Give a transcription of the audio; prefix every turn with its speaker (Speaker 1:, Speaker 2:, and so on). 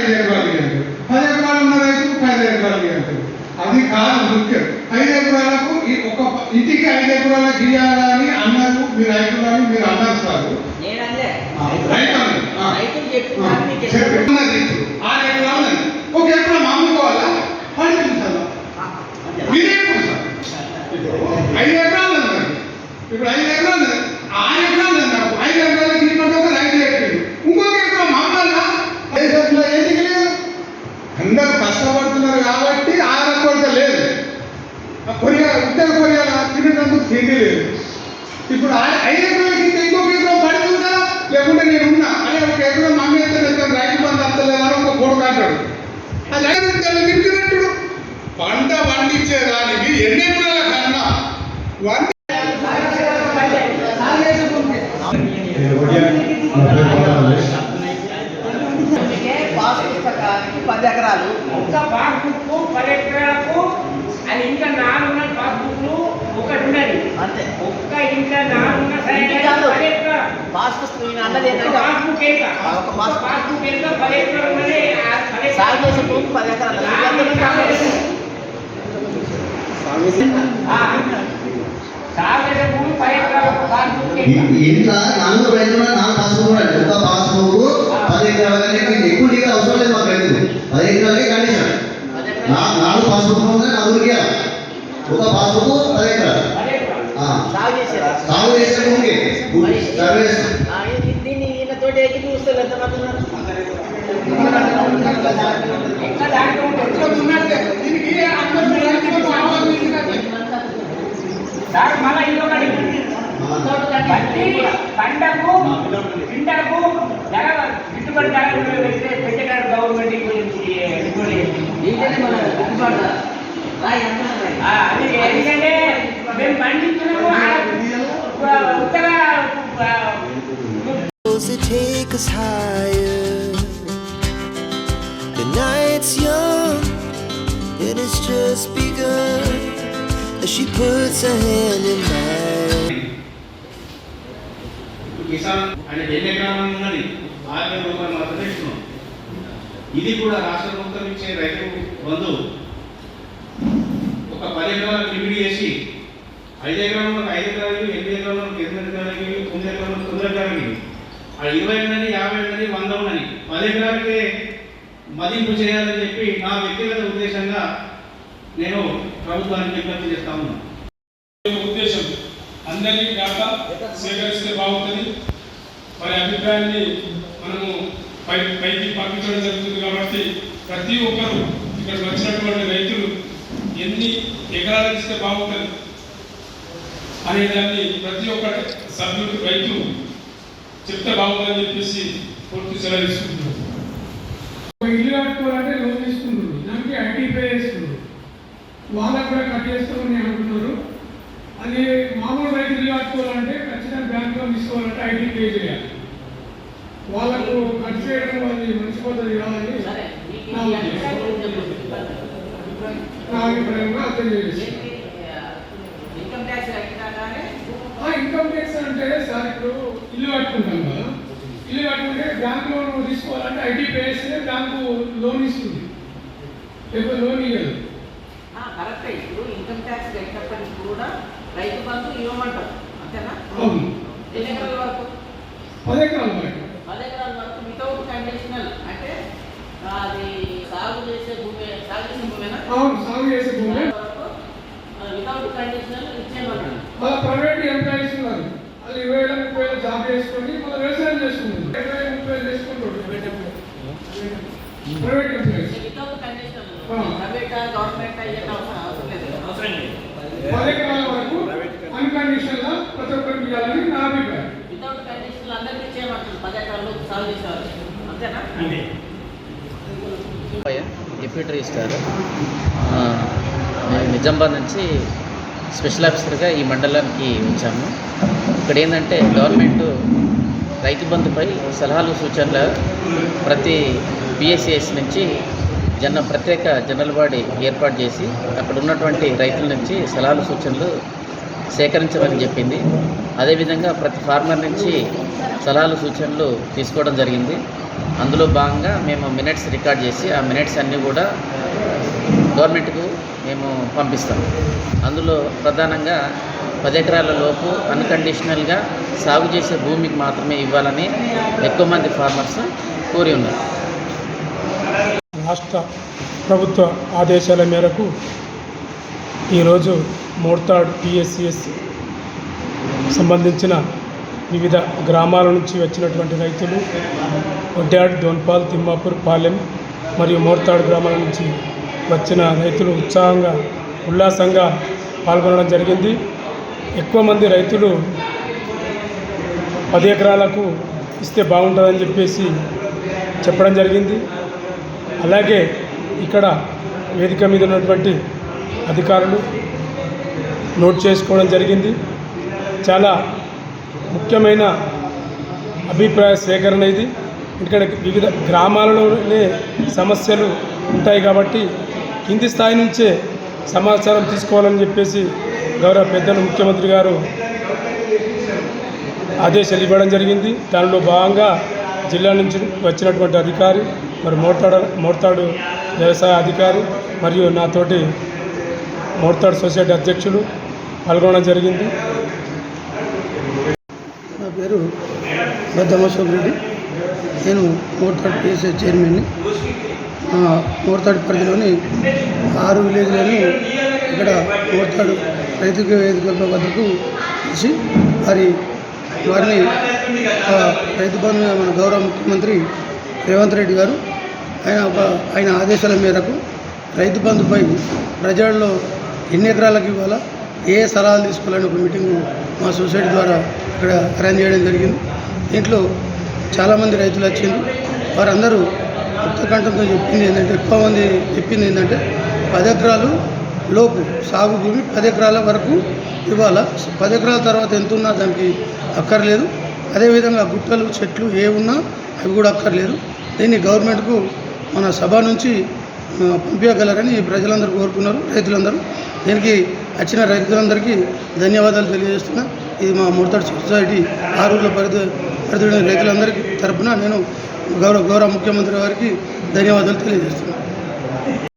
Speaker 1: ఐదు ఎకరాలు ఇవ్వండి. పది ఎకరాలు ఉన్న రైతుకు పది ఎకరాలు ఇవ్వండి. అది కాదు ముఖ్యం. ఐదు ఎకరాలకు ఒక ఇంటికి ఐదు ఎకరాలకు ఇవ్వాలని అన్నారు మీ రైతులని మీరు అన్నారు సార్
Speaker 2: నేనంటే
Speaker 1: ఆ, రైతులు ఆ.
Speaker 2: రైతులు చెప్తున్నారు మీకు
Speaker 1: ఆ, చెప్పు. ఉన్నది. ఆరు ఎకరాలు ఉన్నది. ఒక ఎకరం అమ్ముకోవాలా పండించాలా మీరే ఇప్పుడు సార్ ఇప్పుడు ఐదు ఎకరాలు ఉన్నది ఇప్పుడు ఐదు ఎకరాలు ఉన్నది. ఆరు ఎకరాలు ఉన్నది నాకు ఐదు ఎకరాలకి ఇటువంటి ఒక రైతు చెప్పింది ఇంకొక ఎకరం అమ్మాలా దేశంలో ఎందుకు లేదు అందరూ కష్టపడుతున్నారు కాబట్టి ఆహార కొరత లేదు ఆ కొరియా ఉత్తర కొరియాలో తిండి లేదు. ఇప్పుడు ఆ- ఐదు ఎకరాల కింద ఇంకొక ఎకరం పడుతుందా లేకుంటే నేను ఉన్నా. అదే ఒక ఎకరం అమ్మేస్తే రైతు బంధు అంతలేదని ఒక కొడుకు అంటాడు అది ఐదు నింపినట్టు పంట పండించేదానికి ఎన్ని ఎకరాల కన్నా వంద
Speaker 2: పది ఎకరాలు.
Speaker 3: పాస్బుక్ పది ఎకరాలకు అది ఇంకా నాలుగున్న పాస్బుక్లు ఒకటి ఉన్నది
Speaker 2: అంతే
Speaker 3: ఒక్క ఇంకా నాలుగున్న సరే
Speaker 2: ఇంటి కాదు.
Speaker 3: పది ఎకరాలు
Speaker 2: పాస్ పుస్తకం ఈయన అన్నది
Speaker 3: ఒక్క
Speaker 2: ఏంటంటే
Speaker 3: పాస్బుక్ ఎంత
Speaker 2: ఆ, ఒక
Speaker 3: ఒక్క
Speaker 2: పాస్-
Speaker 3: పాస్బుక్ ఎంత పది ఎకరాలు ఉన్నది ఆ పది ఎకరాలు
Speaker 2: సాగు చేసే భూమి పది ఎకరాలు.
Speaker 4: ఇంట్లో నలుగురు రైతులు నాలుగు పాస్బుక్ ఉండాలి ఒక పాస్బుక్ పది ఎకరాల ఎక్కువ నీకు అవసరం లేదు మాకు రైతు పది కండిషన్. నాలుగు పాస్బుక్ ఉన్నాయి నలుగురికి. ఒక పాస్బుక్ పది ఎకరాలు.
Speaker 2: సాగు చేసేది
Speaker 4: సాగు
Speaker 2: ఇది- దీన్ని ఈయన తోటి ఎక్కి చూస్తారు ఎంతమంది ఉన్నారు?
Speaker 3: పంటకు పిండకు ధర గిట్టుబడి ధర పెట్టారు గవర్నమెంట్ గురించి ఎందుకంటే మేము పండించినాము ఉత్తర
Speaker 5: take us higher. The night's young, it has just begun. As she puts her hand in mine.
Speaker 6: Kisan అనే ఎన్ని ఎకరాలు ఉన్నది ఆరు వేల రూపాయలు మాత్రమే ఇస్తున్నాం ఇది కూడా రాష్ట్ర ప్రభుత్వం ఇచ్చే రైతు బంధు ఒక పది ఎకరాలకు లిమిట్ చేసి ఐదు ఎకరాలు ఐదు ఎకరాలకి ఎనిమిది ఎకరాలు ఒక ఎనిమిది ఎకరాలకి తొమ్మిది ఎకరాలు తొమ్మిది ఎకరాలకి ఆ ఇరవై ఉన్నది యాభై ఉన్నది వంద ఉన్నది. పది ఎకరాలకే మదింపు చేయాలని చెప్పి నా వ్యక్తిగత ఉద్దేశంగా నేను ప్రభుత్వానికి విజ్ఞప్తి చేస్తా ఉన్నాను.
Speaker 7: ఉద్దేశం అందరినీ డాటా సేకరిస్తే బాగుంటుంది. వారి అభిప్రాయాన్ని మనము పై పైకి పంపించడం జరుగుతుంది కాబట్టి ప్రతి ఒక్కరు ఇక్కడ వచ్చినటువంటి రైతులు ఎన్ని ఎకరాలు ఇస్తే బాగుంటుంది? అనే దాన్ని ప్రతి ఒక్క సభ్యుడు రైతు చెప్తే బాగుందని చెప్పేసి పూర్తి సెలవు ఇస్తున్నాం
Speaker 8: ఒక ఇల్లు కట్టుకోవాలంటే లోన్ తీసుకుంటున్నారు. దానికి ఐటీ పే చేస్తున్నారు. వాళ్ళకు కూడా కట్ చేస్తామని అంటున్నారు అది మామూలు రైతు ఇల్లు కట్టుకోవాలంటే ఖచ్చితంగా బ్యాంక్ లోన్ తీసుకోవాలంటే ఐటీ పే చేయాలి. వాళ్ళకు కట్ చేయడం అది మంచి పద్ధతి కాదని. నా అభిప్రాయంగా అర్థం చేసి
Speaker 2: ఇన్కమ్ ట్యాక్స్
Speaker 8: అంటే సార్ ఇప్పుడు ఇల్లు కట్టుకుంటాం కదా. ఇల్లు కట్టుకుంటే బ్యాంక్ లోన్ తీసుకోవాలంటే ఐటీ పే చేస్తే బ్యాంకు లోన్ ఇస్తుంది. లేకపోతే లోన్ ఇవ్వదు
Speaker 2: కరెక్టే ఇప్పుడు ఇన్కమ్ ట్యాక్స్ కట్టినప్పటికి కూడా రైతు బంధు ఇవ్వమంటారు. అంతేనా? ఎన్ని ఎకరాల వరకు?
Speaker 8: పది ఎకరాల వరకు.
Speaker 2: పది ఎకరాల వరకు. వితౌట్ కండిషనల్ అంటే అది సాగు చేసే భూమి సాగు చేసే భూమేనా?
Speaker 8: అవును సాగు చేసే భూమి. వాళ్ళ ప్రైవేట్ ఎంప్లాయీస్ ఉన్నారు. వాళ్ళు ఇరవై వేల ముప్పై వేల జాబ్ చేసుకొని మళ్ళీ వ్యవసాయం చేసుకుంటారు. ఇరవై వేల ముప్పై వేలు చేసుకుంటారు
Speaker 7: ప్రైవేట్ ఎంప్లాయీస్.
Speaker 2: ప్రైవేట్ లేదు.
Speaker 7: పది ఎకరాల వరకు అన్కండిషనల్గా ప్రతి ఒక్కరికి ఇవ్వాలని నా అభిప్రాయం.
Speaker 9: డిప్యూటీ రిజిస్టార్ నిజామాబాద్ నుంచి స్పెషల్ ఆఫీసర్గా ఈ మండలానికి ఉంచాము ఇక్కడ ఏంటంటే గవర్నమెంట్ రైతు బంధుపై సలహాలు సూచనలు ప్రతి బిఎస్సిఎస్ నుంచి జన ప్రత్యేక జనరల్ బాడీ ఏర్పాటు చేసి అక్కడ ఉన్నటువంటి రైతుల నుంచి సలహాలు సూచనలు సేకరించమని చెప్పింది. అదేవిధంగా ప్రతి ఫార్మర్ నుంచి సలహాలు సూచనలు తీసుకోవడం జరిగింది. అందులో భాగంగా మేము మినిట్స్ రికార్డ్ చేసి ఆ మినిట్స్ అన్నీ కూడా గవర్నమెంట్కు మేము పంపిస్తాం. అందులో ప్రధానంగా పది ఎకరాల లోపు అన్కండిషనల్గా సాగు చేసే భూమికి మాత్రమే ఇవ్వాలని ఎక్కువ మంది ఫార్మర్స్ కోరి ఉన్నారు.
Speaker 7: రాష్ట్ర ప్రభుత్వ ఆదేశాల మేరకు ఈరోజు మోర్తాడ్ పిఎస్సిఎస్ సంబంధించిన వివిధ గ్రామాల నుంచి వచ్చినటువంటి రైతులు ఒడ్డాడ్ దోన్పాల్ తిమ్మాపూర్ పాలెం మరియు మోర్తాడు గ్రామాల నుంచి వచ్చిన రైతులు ఉత్సాహంగా ఉల్లాసంగా పాల్గొనడం జరిగింది. ఎక్కువ మంది రైతులు పది ఎకరాలకు ఇస్తే బాగుంటుందని చెప్పేసి చెప్పడం జరిగింది. అలాగే ఇక్కడ వేదిక మీద ఉన్నటువంటి అధికారులు నోట్ చేసుకోవడం జరిగింది. చాలా ముఖ్యమైన అభిప్రాయ సేకరణ ఇది. ఇక్కడ వివిధ గ్రామాలలోనే సమస్యలు ఉంటాయి కాబట్టి కింది స్థాయి నుంచే సమాచారం తీసుకోవాలని చెప్పేసి గౌరవ పెద్దలు ముఖ్యమంత్రి గారు ఆదేశాలు ఇవ్వడం జరిగింది. దానిలో భాగంగా జిల్లా నుంచి వచ్చినటువంటి అధికారి మరి మోర్తాడు మోర్తాడు వ్యవసాయ అధికారి మరియు నాతోటి మోర్తాడు సొసైటీ అధ్యక్షులు పాల్గొనడం జరిగింది.
Speaker 10: నా పేరు బద్దమశోక్ రెడ్డి నేను మోర్తాడు పిఎస్ఐ చైర్మన్ని. ఆ, పరిధిలోని ఆరు విలేజ్లోని ఇక్కడ మోర్తాడు రైతు వేదిక వద్దకు వచ్చి వారి వారిని రైతు బంధు మన గౌరవ ముఖ్యమంత్రి రేవంత్ రెడ్డి గారు ఆయన ఒక ఆయన ఆదేశాల మేరకు రైతు బంధుపై ప్రజల్లో ఎన్ని ఎకరాలకు ఇవ్వాలా ఏ సలహాలు తీసుకోవాలని ఒక మీటింగు మా సొసైటీ ద్వారా ఇక్కడ అరేంజ్ చేయడం జరిగింది. దీంట్లో చాలామంది రైతులు వచ్చింది వారందరూ ఉత్తకంఠంతో చెప్పింది ఏంటంటే ఎక్కువ మంది చెప్పింది ఏంటంటే పది ఎకరాలు లోపు సాగు భూమి పది ఎకరాల వరకు ఇవ్వాలా. పది ఎకరాల తర్వాత ఎంత ఉన్నా దానికి అక్కర్లేదు. అదేవిధంగా గుట్టలు చెట్లు ఏ ఉన్నా అవి కూడా అక్కర్లేదు. దీన్ని గవర్నమెంట్కు మన సభ నుంచి పంపించగలరని ప్రజలందరూ కోరుకున్నారు రైతులందరూ. దీనికి వచ్చిన రైతులందరికీ ధన్యవాదాలు తెలియజేస్తున్నా. ఇది మా ముడతడి సొసైటీ ఆరుగుల పరిధి పరిధి రైతులందరికీ తరఫున నేను గౌరవ గౌరవ ముఖ్యమంత్రి గారికి ధన్యవాదాలు తెలియజేస్తున్నాను